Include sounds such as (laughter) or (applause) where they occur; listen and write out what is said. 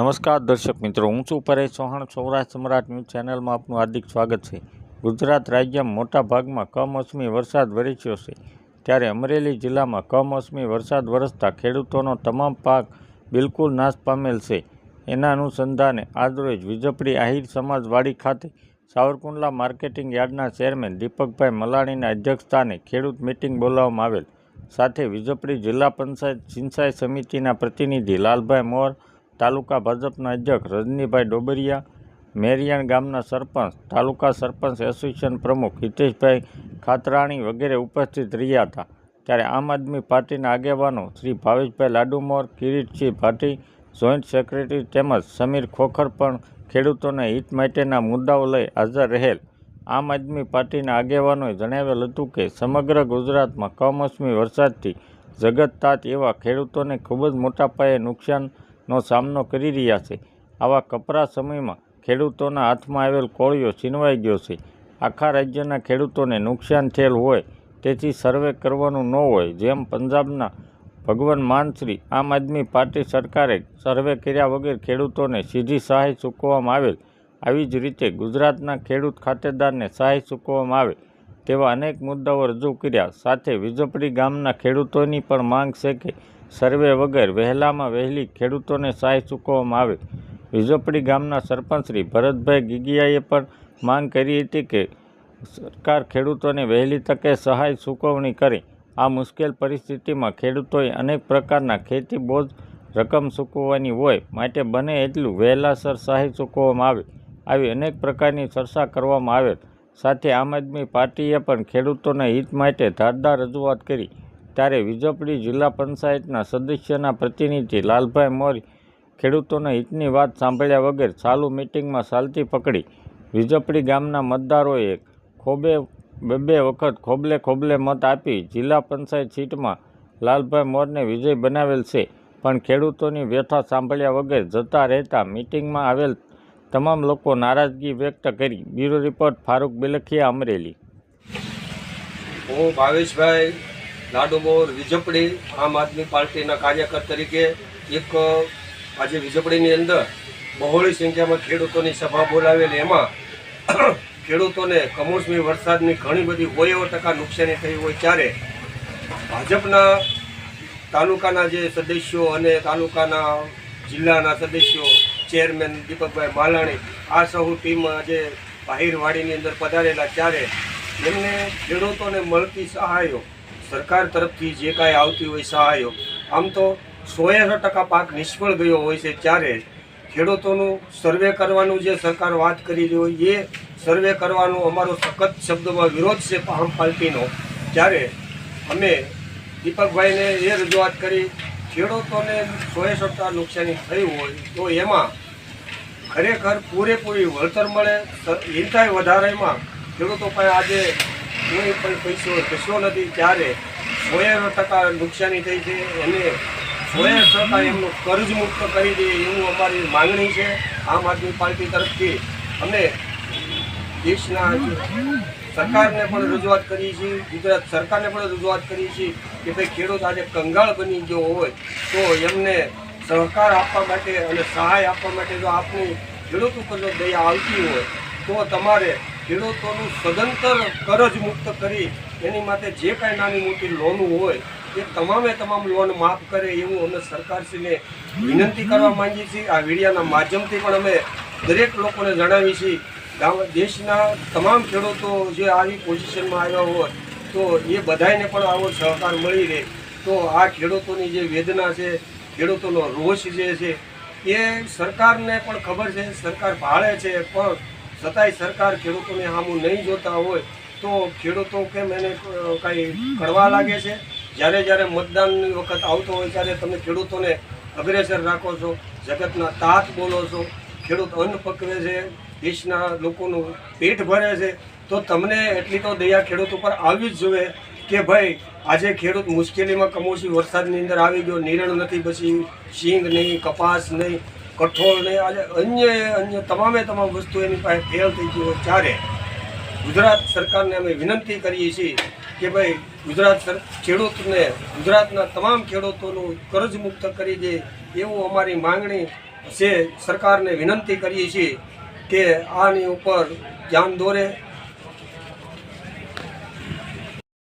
નમસ્કાર દર્શક મિત્રો, હું છું પરેશ ચૌહાણ. સૌરાષ્ટ્ર સમ્રાટ ન્યૂઝ ચેનલમાં આપનું હાર્દિક સ્વાગત છે. ગુજરાત રાજ્યમાં મોટા ભાગમાં કમોસમી વરસાદ વરસ્યો છે. ત્યારે અમરેલી જિલ્લામાં કમોસમી વરસાદ વરસતા ખેડૂતોનો તમામ પાક બિલકુલ નાશ પામેલ છે. એના અનુસંધાને આજરોજ વિજપડી આહિર સમાજવાડી ખાતે સાવરકુંડલા માર્કેટિંગ યાર્ડના ચેરમેન દીપકભાઈ મલાણીના અધ્યક્ષસ્થાને ખેડૂત મિટિંગ બોલાવવામાં આવેલ. સાથે વિજપડી જિલ્લા પંચાયત સિંચાઈ સમિતિના પ્રતિનિધિ લાલભાઈ મોર તાલુકા ભાજપના અધ્યક્ષ રજનીભાઈ ડોબરિયા, મેરિયાણ ગામના સરપંચ, તાલુકા સરપંચ એસોસિએશન પ્રમુખ હિતેશભાઈ ખાતરાણી વગેરે ઉપસ્થિત રહ્યા હતા. ત્યારે આમ આદમી પાર્ટીના આગેવાનો શ્રી ભાવેશભાઈ લાડુમોર, કિરીટસિંહ ભાટી, જોઈન્ટ સેક્રેટરી તેમજ સમીર ખોખર પણ ખેડૂતોના હિત માટેના મુદ્દાઓ લઈ હાજર રહેલ. આમ આદમી પાર્ટીના આગેવાનોએ જણાવેલ હતું કે, સમગ્ર ગુજરાતમાં કમોસમી વરસાદથી જગતતાત એવા ખેડૂતોને ખૂબ જ મોટા પાયે નુકસાનનો સામનો કરી રહ્યા છે. આવા કપરા સમયમાં ખેડૂતોના હાથમાં આવેલ કોળિયો છીનવાઈ ગયો છે. આખા રાજ્યના ખેડૂતોને નુકસાન થયેલ હોય તેથી સર્વે કરવાનું ન હોય જેમ પંજાબના ભગવાન માનશ્રી આમ આદમી પાર્ટી સરકારે સર્વે કર્યા વગર ખેડૂતોને સીધી સહાય ચૂકવવામાં આવેલ, આવી જ રીતે ગુજરાતના ખેડૂત ખાતેદારને સહાય ચૂકવવામાં આવે તેવા અનેક મુદ્દાઓ રજૂ કર્યા. સાથે વિજપડી ગામના ખેડૂતોની પણ માંગ છે કે સર્વે વગર વહેલામાં વહેલી ખેડૂતોને સહાય ચૂકવવામાં આવે. વિઝોપડી ગામના સરપંચ શ્રી ભરતભાઈ ગીગિયાએ પણ માંગ કરી હતી કે સરકાર ખેડૂતોને વહેલી તકે સહાય ચૂકવણી કરે. આ મુશ્કેલ પરિસ્થિતિમાં ખેડૂતોએ અનેક પ્રકારના ખેતી બોજ રકમ ચૂકવવાની હોય માટે બને એટલું વહેલાસર સહાય ચૂકવવામાં આવે. આવી અનેક પ્રકારની ચર્ચા કરવામાં આવે સાથે આમ આદમી પાર્ટીએ પણ ખેડૂતોના હિત માટે ધારદાર રજૂઆત કરી. ત્યારે વિજપડી જિલ્લા પંચાયતના સદસ્યના પ્રતિનિધિ લાલભાઈ મોરી ખેડૂતોના હિતની વાત સાંભળ્યા વગર ચાલુ મિટિંગમાં ચાલતી પકડી. વિજપડી ગામના મતદારોએ ખોબે બબે વખત ખોબલે ખોબલે મત આપી જિલ્લા પંચાયત સીટમાં લાલભાઈ મોરને વિજય બનાવેલ છે. પણ ખેડૂતોની વ્યથા સાંભળ્યા વગર જતા રહેતા મિટિંગમાં આવેલ તમામ લોકો નારાજગી વ્યક્ત કરી. Bureau report Farooq Bilkhiya Amreli. હું ભાવેશભાઈ લાડુમોર વિજપડી, આમ આદમી પાર્ટીના કાર્યકર તરીકે એક આજે વિજપડીની અંદર બહોળી સંખ્યામાં ખેડૂતોની સભા બોલાવેલી. એમાં (clears throat) ખેડૂતોને કમોસમી વરસાદની ઘણી બધી હોય ટકા નુકસાની થઈ હોય ત્યારે ભાજપના તાલુકાના જે સદસ્યો અને તાલુકાના જિલ્લાના સદસ્યો, ચેરમેન દીપકભાઈ માલાણી, આ સહુ ટીમ આજે બાહિરવાડીની અંદર પધારેલા ત્યારે એમને ખેડૂતોને મળતી સહાયો સરકાર તરફથી જે કાંઈ આવતી હોય સહાયો, આમ તો સોએ ટકા પાક નિષ્ફળ ગયો હોય છે ત્યારે ખેડૂતોનું સર્વે કરવાનું જે સરકાર વાત કરી રહી હોય, એ સર્વે કરવાનો અમારો સખત શબ્દમાં વિરોધ છે આમ પાર્ટીનો ત્યારે અમે દીપકભાઈને એ રજૂઆત કરી, ખેડૂતોને સોએ ટકા નુકસાની થઈ હોય તો એમાં ખરેખર પૂરેપૂરી વળતર મળે. હિંતાય વધારેમાં ખેડૂતો પાસે આજે કોઈ પણ પૈસો કશો નથી, ત્યારે સોએ ટકા નુકસાની થઈ છે. એને સોએ ટકા એમનું કર્જ મુક્ત કરી દે એવું અમારી માંગણી છે આમ આદમી પાર્ટી તરફથી. અમે દેશના સરકારને પણ રજૂઆત કરી છે ગુજરાત સરકારને પણ રજૂઆત કરી છે કે ભાઈ ખેડૂત આજે કંગાળ બની ગયો હોય તો એમને સહકાર આપવા માટે અને સહાય આપવા માટે જો આપની ખેડૂત ઉપર જો દયા આવતી હોય તો તમારે ખેડૂતોનું સદંતર કરજ મુક્ત કરી એની માટે જે કાંઈ નાની મોટી લોન હોય, એ તમામે તમામ લોન માફ કરે એવું અમે સરકારશ્રીને વિનંતી કરવા માંગીએ છીએ. આ મીડિયાના માધ્યમથી પણ અમે દરેક લોકોને જણાવી છીએ દેશના તમામ ખેડૂતો જે આવી પોઝિશનમાં આવ્યા હોય, તો એ બધાને પણ આવો સહકાર મળી રહે. તો આ ખેડૂતોની જે વેદના છે, ખેડૂતોનો રોષ જે છે, એ સરકારને પણ ખબર છે, સરકાર ભાળે છે, પણ છતાંય સરકાર ખેડૂતોને સામું નહીં જોતા હોય તો ખેડૂતો કેમ એને કાંઈ કરવા લાગે છે? જ્યારે જ્યારે મતદાનની વખત આવતો હોય ત્યારે તમે ખેડૂતોને અગ્રેસર રાખો છો, જગતના તાત બોલો છો. ખેડૂત અન્ન પકવે છે, દેશના લોકોનું પેટ ભરે છે. તો તમને એટલી તો દયા ખેડૂત ઉપર આવવી જ જોઈએ કે ભાઈ, આજે ખેડૂત મુશ્કેલીમાં કમોસી વરસાદની અંદર આવી ગયો, નિરણ નથી પછી શીંગ નહીં, કપાસ નહીં. કઠોળ ને આજે અન્ય અન્ય તમામે તમામ વસ્તુ એની પાસે ફેલ થઈ ગઈ હોય ત્યારે ગુજરાત સરકારને અમે વિનંતી કરીએ છીએ કે ભાઈ ગુજરાત ખેડૂતને ગુજરાતના તમામ ખેડૂતોનું કર્જ મુક્ત કરી દે એવું અમારી માંગણી છે. સરકારને વિનંતી કરીએ છીએ કે આની ઉપર ધ્યાન દોરે